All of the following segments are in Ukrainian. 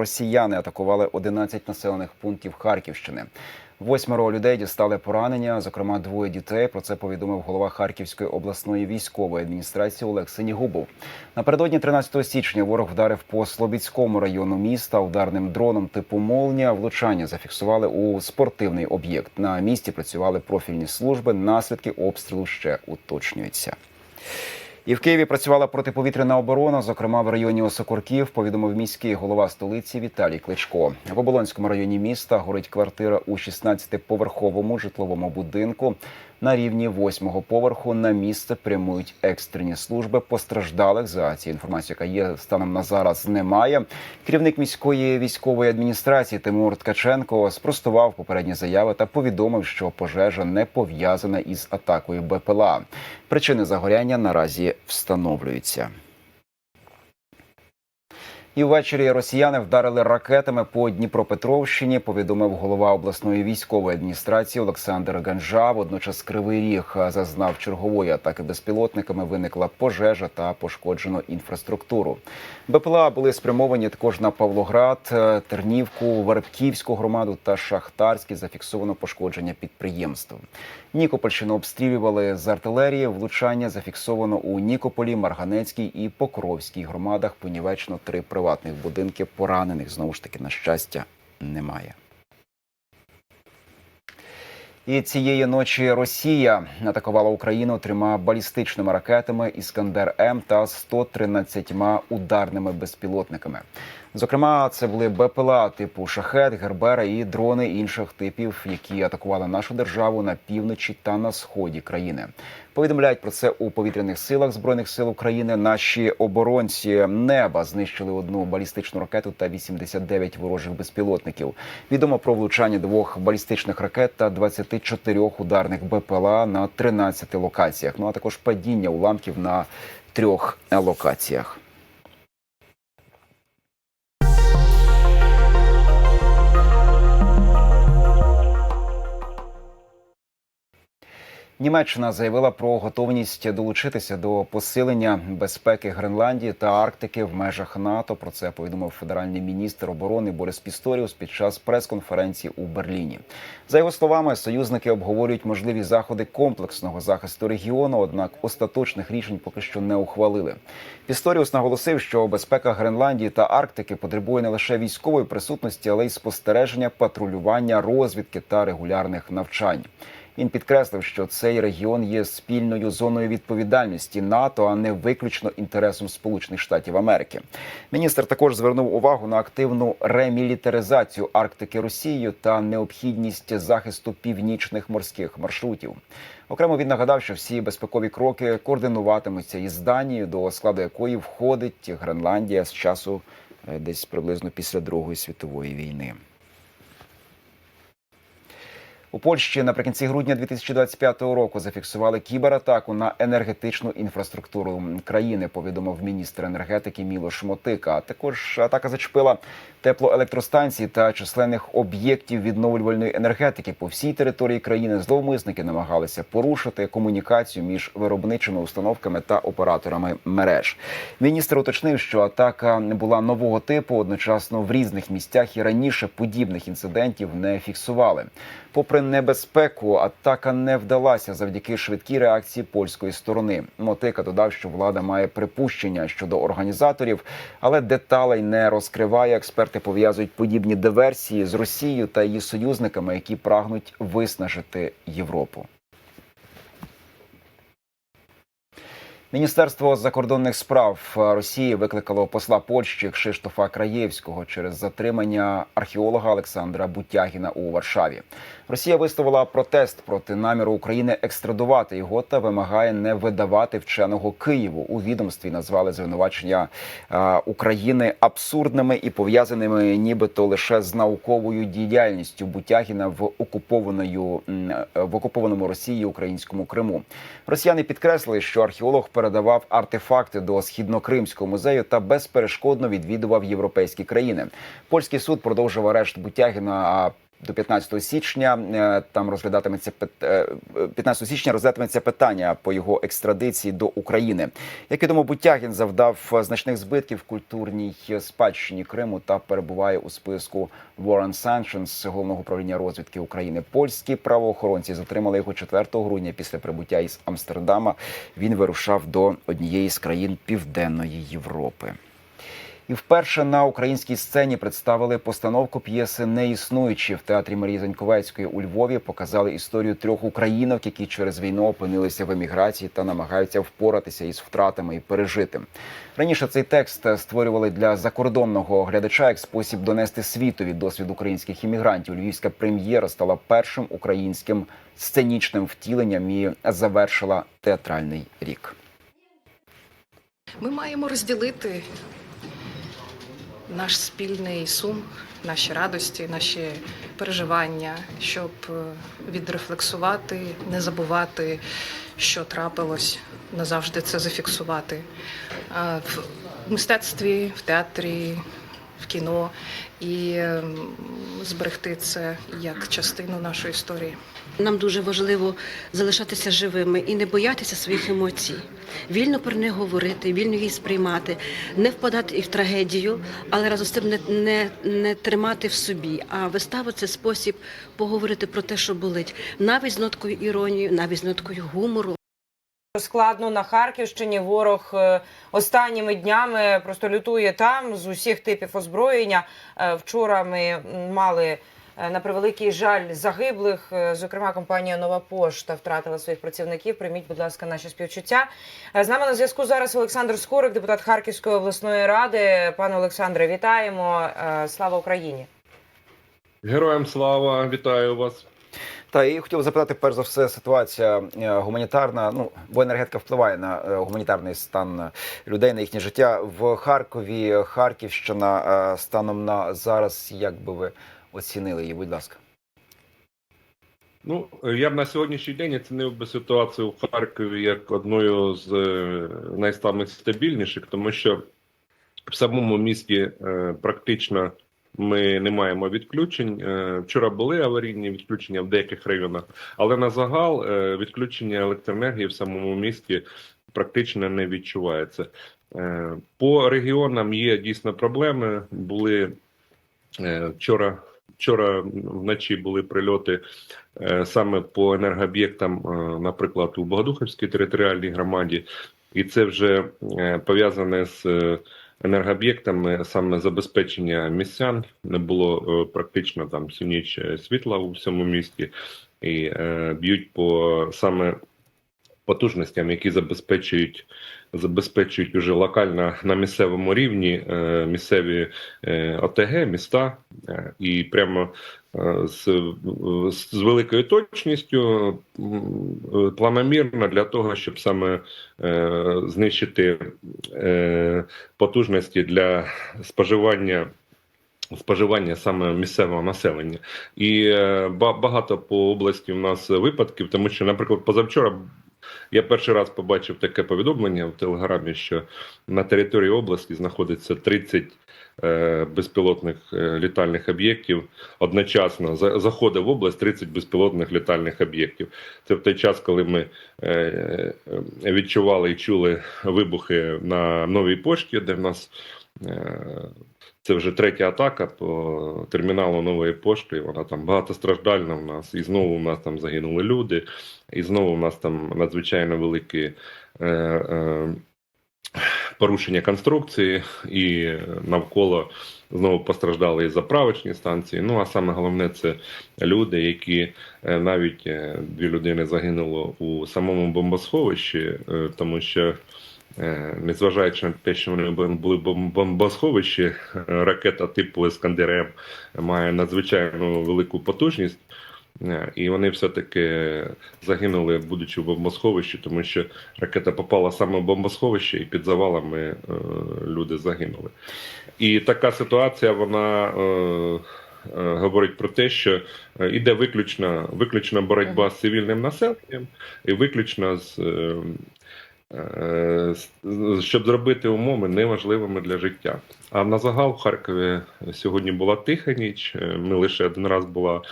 Росіяни атакували 11 населених пунктів Харківщини. Восьмеро людей дістали поранення, зокрема двоє дітей. Про це повідомив голова Харківської обласної військової адміністрації Олег Синігубов. Напередодні 13 січня ворог вдарив по Слобідському району міста ударним дроном типу «Молнія». Влучання зафіксували у спортивний об'єкт. На місці працювали профільні служби. Наслідки обстрілу ще уточнюються. І в Києві працювала протиповітряна оборона, зокрема в районі Осокорків, повідомив міський голова столиці Віталій Кличко. В Оболонському районі міста горить квартира у 16-поверховому житловому будинку. На рівні восьмого поверху на місце прямують екстрені служби. Постраждалих за цією інформацією, яка є станом на зараз, немає. Керівник міської військової адміністрації Тимур Ткаченко спростував попередні заяви та повідомив, що пожежа не пов'язана із атакою БПЛА. Причини загоряння наразі встановлюються. І ввечері росіяни вдарили ракетами по Дніпропетровщині. Повідомив голова обласної військової адміністрації Олександр Ганжа. Водночас Кривий Ріг зазнав чергової атаки безпілотниками. Виникла пожежа та пошкоджено інфраструктуру. БПЛА були спрямовані також на Павлоград, Тернівку, Вербківську громаду та Шахтарський. Зафіксовано пошкодження підприємств. Нікопольщину обстрілювали з артилерії. Влучання зафіксовано у Нікополі, Марганецькій і Покровській громадах. Понівечно три приватних будинки. Поранених знову ж таки на щастя немає. І цієї ночі Росія атакувала Україну трьома балістичними ракетами Іскандер М та 113 ударними безпілотниками. Зокрема, це були БПЛА типу Шахет, Гербера і дрони інших типів, які атакували нашу державу на півночі та на сході країни. Повідомляють про це у повітряних силах збройних сил України. Наші оборонці неба знищили одну балістичну ракету та 89 ворожих безпілотників. Відомо про влучання двох балістичних ракет та 24 ударних БПЛА на 13 локаціях. Ну а також падіння уламків на трьох локаціях. Німеччина заявила про готовність долучитися до посилення безпеки Гренландії та Арктики в межах НАТО. Про це повідомив федеральний міністр оборони Борис Пісторіус під час прес-конференції у Берліні. За його словами, союзники обговорюють можливі заходи комплексного захисту регіону однак остаточних рішень поки що не ухвалили. Пісторіус наголосив, що безпека Гренландії та Арктики потребує не лише військової присутності, але й спостереження, патрулювання, розвідки та регулярних навчань. Він підкреслив, що цей регіон є спільною зоною відповідальності НАТО, а не виключно інтересом Сполучених Штатів Америки. Міністр також звернув увагу на активну ремілітаризацію Арктики Росією та необхідність захисту північних морських маршрутів. Окремо він нагадав, що всі безпекові кроки координуватимуться із Данією, до складу якої входить Гренландія з часу десь приблизно після Другої світової війни. У Польщі наприкінці грудня 2025 року зафіксували кібератаку на енергетичну інфраструктуру країни. Повідомив міністр енергетики Мілош Мотика. Також атака зачепила теплоелектростанції та численних об'єктів відновлювальної енергетики по всій території країни. Зловмисники намагалися порушити комунікацію між виробничими установками та операторами мереж. Міністр уточнив, що атака була нового типу одночасно в різних місцях і раніше подібних інцидентів не фіксували. Попри небезпеку, атака не вдалася завдяки швидкій реакції польської сторони. Мотика додав, що влада має припущення щодо організаторів, але деталей не розкриває. Експерти пов'язують подібні диверсії з Росією та її союзниками, які прагнуть виснажити Європу. Міністерство закордонних справ Росії викликало посла Польщі Кшиштофа Краєвського через затримання археолога Олександра Бутягіна у Варшаві. Росія висловила протест проти наміру України екстрадувати його та вимагає не видавати вченого Києву. У відомстві назвали звинувачення України абсурдними і пов'язаними, нібито лише з науковою діяльністю Бутягіна в окупованою в окупованому Росії українському Криму. Росіяни підкреслили, що археолог передавав артефакти до східнокримського музею та безперешкодно відвідував європейські країни. Польський суд продовжив арешт Бутягіна. До 15 січня. Е, Там розглядатиметься пит- е, 15 січня розглядатиметься питання по його екстрадиції до України. Як відомо, Бутягін завдав значних збитків культурній спадщині Криму та перебуває у списку Warren Sanctions головного управління розвідки України. Польські правоохоронці затримали його 4 грудня після прибуття із Амстердама. Він вирушав до однієї з країн Південної Європи. І вперше на українській сцені представили постановку п'єси Неіснуючі в театрі Марії Заньковецької у Львові. Показали історію трьох українок, які через війну опинилися в еміграції та намагаються впоратися із втратами і пережити. Раніше цей текст створювали для закордонного глядача як спосіб донести світові досвід українських іммігрантів. Львівська прем'єра стала першим українським сценічним втіленням і завершила театральний рік. Ми маємо розділити наш спільний сум, наші радості, наші переживання, щоб е, відрефлексувати, не забувати, що трапилось, назавжди це зафіксувати. В мистецтві, в театрі, в кіно і ем, зберегти це як частину нашої історії. Нам дуже важливо залишатися живими і не боятися своїх емоцій, вільно про них говорити, вільно їх сприймати, не впадати і в трагедію, але разом з тим не, не, не тримати в собі. А вистава це спосіб поговорити про те, що болить, навіть з ноткою іронії, навіть з ноткою гумору. Складно на Харківщині ворог е, останніми днями просто лютує там з усіх типів озброєння. Е, Вчора ми мали е, на превеликий жаль загиблих. Зокрема, компанія Нова Пошта втратила своїх працівників. Прийміть, будь ласка, наші співчуття. З нами на зв'язку зараз Олександр Скорик, депутат Харківської обласної ради. Пане Олександре, вітаємо! Слава Україні! Героям слава, вітаю вас. Та і хотів запитати, перш за все, ситуація е, гуманітарна. Ну, бо енергетика впливає на е, гуманітарний стан людей на їхнє життя в Харкові. Харківщина е, станом на зараз. Як би ви оцінили її? Будь ласка. Ну, я б на сьогоднішній день оцінив би ситуацію в Харкові як одною з е, найстамих стабільніших, тому що в самому місті практично ми не маємо відключень. Е, Вчора були аварійні відключення в деяких районах, але на загал е, відключення електроенергії в самому місті практично не відчувається. Е, По регіонам є дійсно проблеми. Були вчора. Вчора вночі були прильоти саме по енергооб'єктам, наприклад, у Богодухівській територіальній громаді, і це вже пов'язане з енергооб'єктами саме забезпечення містян. Не було е, практично там всю ніч е, світла у всьому місті, і е, б'ють по саме потужностям, які забезпечують. Забезпечують уже локально на місцевому рівні місцеві ОТГ, міста, і прямо з, з, великою точністю е, планомірно для того, щоб саме е, знищити е, потужності для споживання. Споживання саме місцевого населення, і е, ба- багато по області в нас випадків, тому що, наприклад, позавчора я перший раз побачив таке повідомлення в телеграмі, що на території області знаходиться 30 е, безпілотних е, літальних об'єктів. Одночасно За- заходить в область 30 безпілотних літальних об'єктів. Це в той час, коли ми е, е, відчували і чули вибухи на новій пошті, де в нас. е, Це вже третя атака по терміналу нової пошти. Вона там багатостраждальна в нас. І знову в нас там загинули люди, і знову в нас там надзвичайно великі е, е, порушення конструкції, і навколо знову постраждали і заправочні станції. Ну а саме головне це люди, які е, навіть е, дві людини загинуло у самому бомбосховищі, е, тому що. Е, Незважаючи на те, що вони були бомбосховищі, ракета типу Іскандер-М має надзвичайно велику потужність, Е, і вони все-таки загинули, будучи в бомбосховищі, тому що ракета попала саме в бомбосховище, і під завалами е, люди загинули. І така ситуація, вона. Говорить про те, що іде виключно, виключно боротьба з цивільним населенням і виключно з щоб зробити умови неважливими для життя. А на загал в Харкові сьогодні була тиха ніч. е, Ми лише один раз була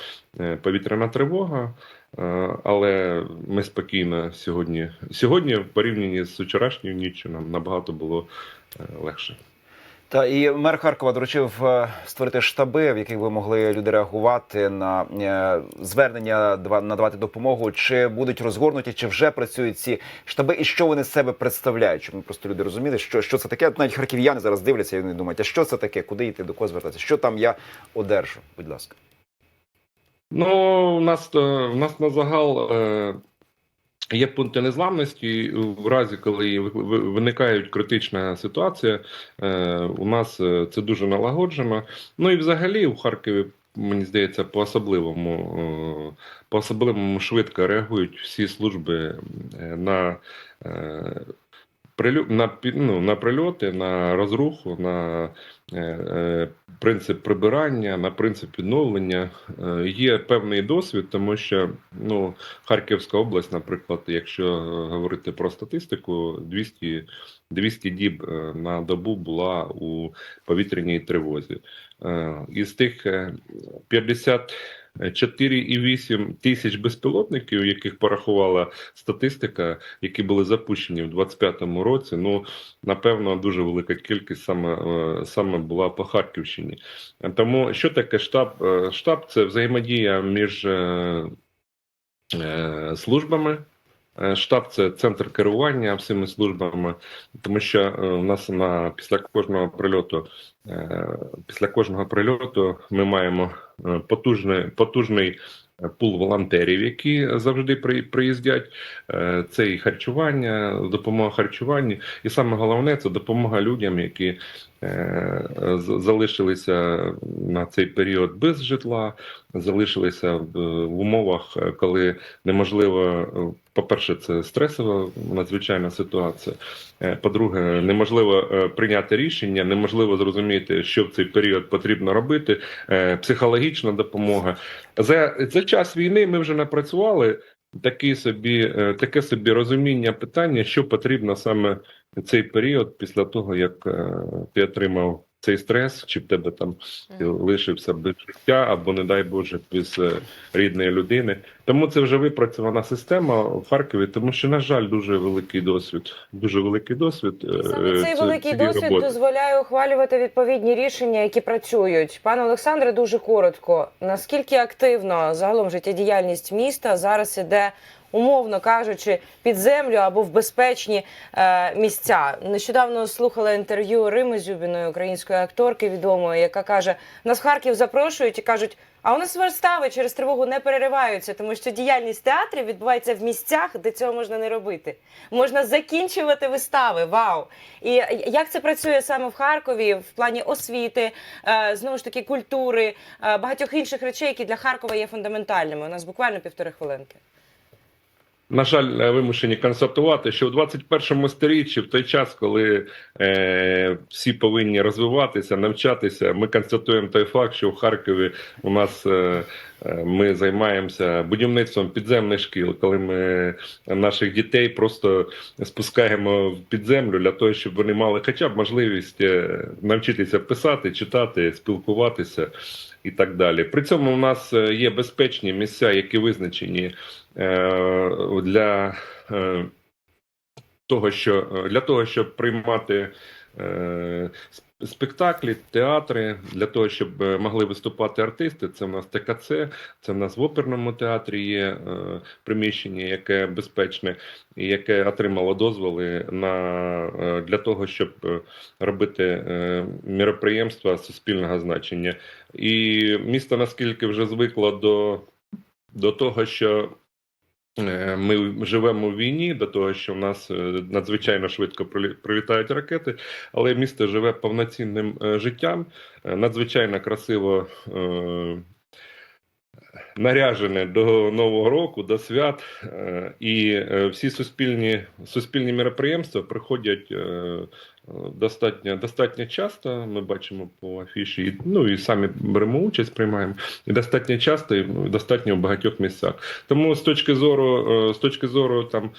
е, повітряна тривога. Е, Але ми спокійно сьогодні. Сьогодні, в порівнянні з вчорашньою ніччю, нам набагато було е, легше. Та і мер Харкова доручив е, створити штаби, в яких би могли люди реагувати на е, звернення, надавати допомогу. Чи будуть розгорнуті, чи вже працюють ці штаби, і що вони з себе представляють? Щоб ми просто люди розуміли, що, що це таке. Навіть харків'яни зараз дивляться і вони думають, а що це таке, куди йти, до кого звертатися? Що там я одержу? Будь ласка. Ну, у нас, е, у нас на загал є пункти незламності. В разі, коли ви- ви- виникає критична ситуація, е, у нас е, це дуже налагоджено. Ну і взагалі в Харкові. Мені здається, по особливому е, по особливому швидко реагують всі служби на, на ну, на прильоти, на розруху, на е, е, принцип прибирання, на принцип відновлення е, є певний досвід, тому що ну, Харківська область, наприклад, якщо е, говорити про статистику, 200 200 діб е, на добу була у повітряній тривозі. Е, із тих 50 4,8 тисяч безпілотників, яких порахувала статистика, які були запущені в 2025 році. Ну напевно, дуже велика кількість саме е, саме була по Харківщині. Тому що таке штаб? Е, штаб це взаємодія між е, службами. Е, Штаб це центр керування всіма службами, тому що е, у нас на після кожного прильоту, е, після кожного прильоту ми маємо е, потужний, потужний пул волонтерів, які завжди при- приїздять. Е, Це і харчування, допомога харчуванні, і саме головне це допомога людям, які е, залишилися на цей період без житла, залишилися в умовах, е, коли неможливо, е, по-перше, це стресова надзвичайна ситуація. Е, По-друге, неможливо е, прийняти рішення, неможливо зрозуміти, що в цей період потрібно робити. Е, Психологічна допомога. За, за час війни ми вже напрацювали такий собі, таке собі розуміння питання, що потрібно саме цей період після того, як ти отримав цей стрес, чи в тебе там лишився без життя, або, не дай Боже, без е, рідної людини. Тому це вже випрацьована система в Харкові, тому що, на жаль, дуже великий досвід. Дуже великий досвід. е, Саме цей це- великий досвід роботи. дозволяє ухвалювати відповідні рішення, які працюють. Пане Олександре, дуже коротко. Наскільки активно загалом життєдіяльність міста зараз іде, умовно кажучи, під землю або в безпечні е, місця? Нещодавно слухала інтерв'ю Рими Зюбіної, української акторки відомої, яка каже: нас в Харків запрошують і кажуть. А у нас вистави через тривогу не перериваються, тому що діяльність театрів відбувається в місцях, де цього можна не робити. Можна закінчувати вистави. Вау! І як це працює саме в Харкові в плані освіти, е, знову ж таки культури, е, багатьох інших речей, які для Харкова є фундаментальними. У нас буквально півтори хвилинки. На жаль, е, вимушені констатувати, що в 21 сторіччі, в той час, коли е, всі повинні розвиватися, навчатися, ми констатуємо той факт, що в Харкові у нас е, е, ми займаємося будівництвом підземних шкіл, коли ми наших дітей просто спускаємо в підземлю для того, щоб вони мали хоча б можливість е, навчитися писати, читати, спілкуватися і так далі. При цьому у нас е, є безпечні місця, які визначені е, для е, того, що для того, щоб приймати спектаклі, театри, для того, щоб е, могли виступати артисти. Це в нас ТКЦ, це в нас в оперному театрі є е, приміщення, яке безпечне і яке отримало дозволи на е, для того, щоб робити міроприємства суспільного значення. І місто наскільки вже звикло до, до того, що ми живемо в війні, до того, що в нас е, надзвичайно швидко прилі- прилітають ракети, але місто живе повноцінним е, життям, е, надзвичайно красиво. е, Наряжене до Нового року, до свят, е, і е, всі суспільні суспільні мероприємства приходять е, достатньо достатньо часто. Ми бачимо по афіші, ну і самі беремо участь, приймаємо і достатньо часто, і достатньо в багатьох місцях. Тому з точки зору, е, з точки зору там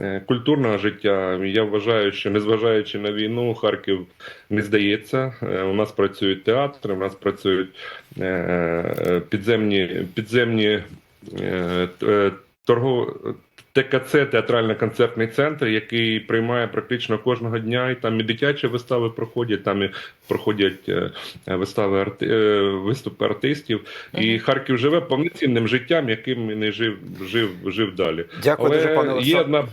е, культурного життя. Я вважаю, що незважаючи на війну, Харків не здається. Е, У нас працюють театри, у нас працюють підземні підземні т- торгово. ТКЦ театрально-концертний центр, який приймає практично кожного дня, і там і дитячі вистави проходять, там і проходять е, вистави арти... е, виступи артистів. І Харків живе повноцінним життям, яким і не жив, жив, жив далі. Дякую Але дуже, пане є одна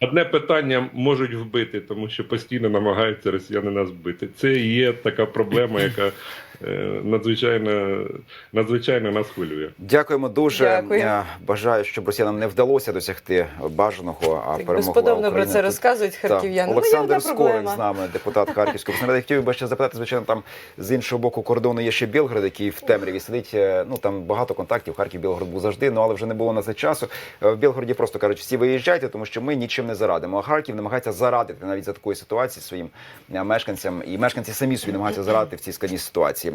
одне питання можуть вбити, тому що постійно намагаються росіяни нас вбити. Це є така проблема, яка надзвичайно надзвичайно нас хвилює. Дякуємо дуже. Дякую. Е, Бажаю, щоб росіянам не вдалося досягти бажаного, а Так перемогла безподобно про це розказують Так. харків'яни. Ну, Олександр Скорик з нами, депутат обласної ради. Хотів би ще запитати, звичайно, там з іншого боку кордону є ще Білгород, який в темряві сидить. Е, Ну там багато контактів. Харків Білгород був завжди, ну але вже не було на це часу. Е, В Білгороді просто кажуть, всі виїжджайте, тому що ми нічим не зарадимо. А Харків намагається зарадити навіть за такої ситуації своїм е, мешканцям, і мешканці самі собі намагаються зарадити в цій складній ситуації.